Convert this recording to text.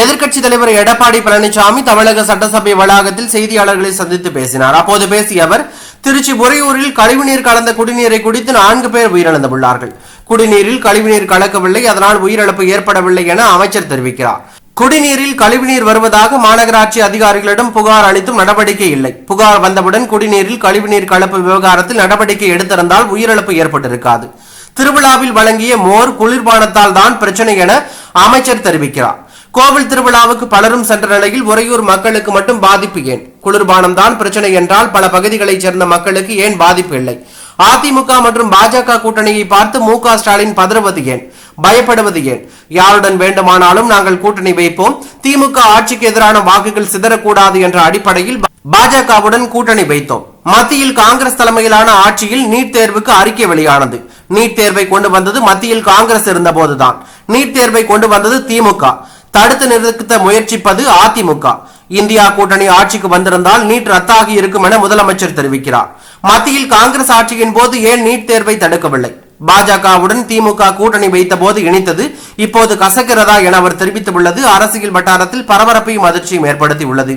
எதிர்க்கட்சி தலைவர் எடப்பாடி பழனிசாமி தமிழக சட்டசபை வளாகத்தில் செய்தியாளர்களை சந்தித்து பேசினார். அப்போது பேசிய அவர் திருச்சி உறையூரில் கழிவுநீர் கலந்த குடிநீரை குடித்து நான்கு பேர் உயிரிழந்துள்ளார்கள். குடிநீரில் கழிவுநீர் கலக்கவில்லை அதனால் உயிரிழப்பு ஏற்படவில்லை என அமைச்சர் தெரிவிக்கிறார். குடிநீரில் கழிவுநீர் வருவதாக மாநகராட்சி அதிகாரிகளிடம் புகார் அளித்தும் நடவடிக்கை இல்லை. புகார் வந்தவுடன் குடிநீரில் கழிவுநீர் கலப்பு விவகாரத்தில் நடவடிக்கை எடுத்திருந்தால் உயிரிழப்பு ஏற்பட்டிருக்காது. திருவிழாவில் வழங்கிய மோர் குளிர்பானத்தால் தான் பிரச்சனை என அமைச்சர் தெரிவிக்கிறார். கோவில் திருவிழாவுக்கு பலரும் சென்ற நிலையில் உறையூர் மக்களுக்கு மட்டும் பாதிப்பு ஏன்? குளிர்பானம் தான் பிரச்சனை என்றால் பல பகுதிகளைச் சேர்ந்த மக்களுக்கு ஏன் பாதிப்பு இல்லை? அதிமுக மற்றும் பாஜக கூட்டணியை பார்த்து மு ஸ்டாலின் பதறுவது ஏன்? பயப்படுவது ஏன்? யாருடன் வேண்டுமானாலும் நாங்கள் கூட்டணி வைப்போம். திமுக ஆட்சிக்கு எதிரான வாக்குகள் சிதறக்கூடாது என்ற அடிப்படையில் பாஜகவுடன் கூட்டணி வைத்தோம். மத்தியில் காங்கிரஸ் தலைமையிலான ஆட்சியில் நீட் தேர்வுக்கு அறிக்கை வெளியானது. நீட் தேர்வை கொண்டு வந்தது மத்தியில் காங்கிரஸ் இருந்தபோதுதான். நீட் தேர்வை கொண்டு வந்தது திமுக. தடுத்து நிறுத்த முயற்சிப்பது அதிமுக. இந்தியா கூட்டணி ஆட்சிக்கு வந்திருந்தால் நீட் ரத்தாகி இருக்கும் என முதலமைச்சர் தெரிவிக்கிறார். மத்தியில் காங்கிரஸ் ஆட்சியின் போது ஏன் நீட் தேர்வை தடுக்கவில்லை? பாஜகவுடன் திமுக கூட்டணி வைத்த போது இணைத்தது இப்போது கசக்கிறதா என அவர் தெரிவித்துள்ளது. அரசியல் வட்டாரத்தில் பரபரப்பையும் அதிர்ச்சியும் ஏற்படுத்தியுள்ளது.